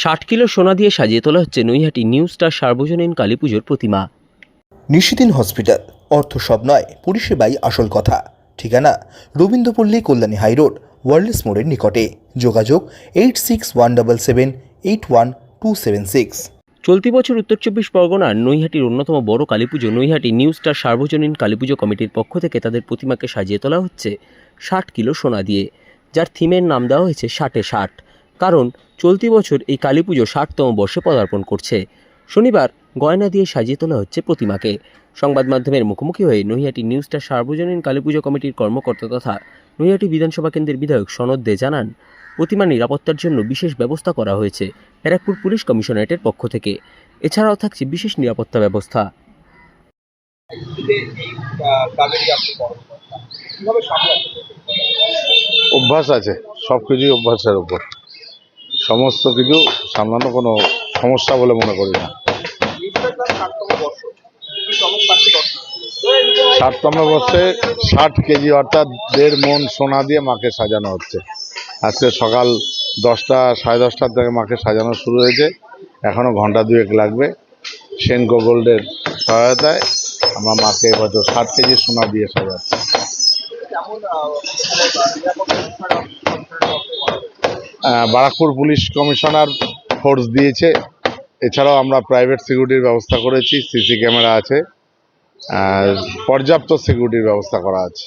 ষাট কিলো সোনা দিয়ে সাজিয়ে তোলা হচ্ছে নৈহাটি নিউ স্টার সার্বজনীন কালী পুজোর প্রতিমা। নিশিদিন হসপিটাল অর্থ সব নয় পরিষেবাই আসল কথা। ঠিকানা রবীন্দ্রপল্লী কল্যাণী হাইরোড ওয়ার্ল্ডস মোড়ের নিকটে। যোগাযোগ eight six one double seven eight one two seven six. চলতি বছর উত্তর চব্বিশ পরগনার নৈহাটির অন্যতম বড় কালীপুজো নৈহাটি নিউ স্টার সার্বজনীন কালীপুজো কমিটির পক্ষ থেকে তাদের প্রতিমাকে সাজিয়ে তোলা হচ্ছে ষাট কিলো সোনা দিয়ে। যার থিমের নাম দেওয়া হয়েছে ষাটে ষাট। কারণ চলতি বছর এই কালীপুজো ষাটতম বর্ষে পদার্পণ করছে। শনিবার গয়না দিয়ে সাজিয়ে তোলা হচ্ছে প্রতিমাকে। সংবাদ মাধ্যমের মুখোমুখি হয়ে নৈহাটি নিউ স্টার সার্বজনীন কালীপুজো কমিটির কর্মকর্তা তথা নৈহাটি বিধানসভা কেন্দ্রের বিধায়ক সনদ দে জানান, প্রতিমা নিরাপত্তার জন্য বিশেষ ব্যবস্থা করা হয়েছে ব্যারাকপুর পুলিশ কমিশনারেটের পক্ষ থেকে। এছাড়াও থাকছে বিশেষ নিরাপত্তা ব্যবস্থা। অভ্যাস আছে সব কিছুই অভ্যাসের উপর। সমস্ত কিছু সামলানো কোনো সমস্যা বলে মনে করি না। ষাটতম বর্ষে ষাট কেজি অর্থাৎ দেড় মন সোনা দিয়ে মাকে সাজানো হচ্ছে। আজকে সকাল দশটা, সাড়ে দশটার থেকে মাকে সাজানো শুরু হয়েছে। এখনও ঘণ্টা দুয়েক লাগবে। সেনকো গোল্ডের সহায়তায় আমরা মাকে এবছর ষাট কেজি সোনা দিয়ে সাজাচ্ছি। বারাকপুর পুলিশ কমিশনার ফোর্স দিয়েছে। এছাড়াও আমরা প্রাইভেট সিকিউরিটির ব্যবস্থা করেছি, সিসি ক্যামেরা আছে পর্যাপ্ত সিকিউরিটির ব্যবস্থা করা আছে।